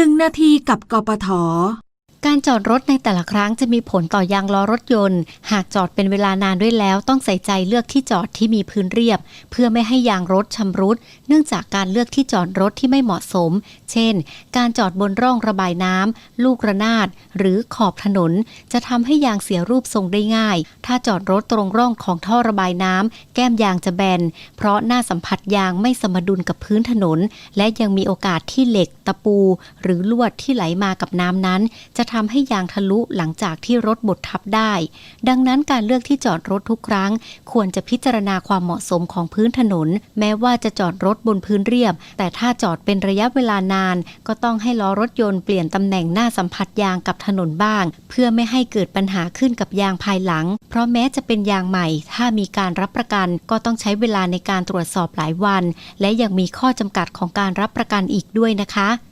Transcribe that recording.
1นาทีกับกปท การจอดรถในแต่ละครั้งจะมีผลต่อยางล้อรถยนต์ หากจอดเป็นเวลานานด้วยแล้ว ต้องใส่ใจเลือกที่จอดที่มีพื้นเรียบ เพื่อไม่ให้ยางรถชำรุด เนื่องจากการเลือกที่จอดรถที่ไม่เหมาะสม เช่น การจอดบนร่องระบายน้ำ ลูกระนาด หรือขอบถนน จะทำให้ยางเสียรูปทรงได้ง่าย ถ้าจอดรถตรงร่องของท่อระบายน้ำแก้มยางจะแบน เพราะหน้าสัมผัสยางไม่สมดุลกับพื้นถนน และยังมีโอกาสที่เหล็ก ตะปู หรือลวดที่ไหลมากับน้ำนั้น จะทำให้ยางทะลุหลังจากที่รถบดทับได้ ดังนั้นการเลือกที่จอดรถทุกครั้ง ควรจะพิจารณาความเหมาะสมของพื้นถนน แม้ว่าจะจอดรถบนพื้นเรียบ แต่ถ้าจอดเป็นระยะเวลานาน ก็ต้องให้ล้อรถยนต์เปลี่ยนตำแหน่งหน้าสัมผัสยางกับถนนบ้าง เพื่อไม่ให้เกิดปัญหาขึ้นกับยางภายหลัง เพราะแม้จะเป็นยางใหม่ ถ้ามีการรับประกันก็ต้องใช้เวลาในการตรวจสอบหลายวัน และยังมีข้อจำกัดของการรับประกันอีกด้วยนะคะ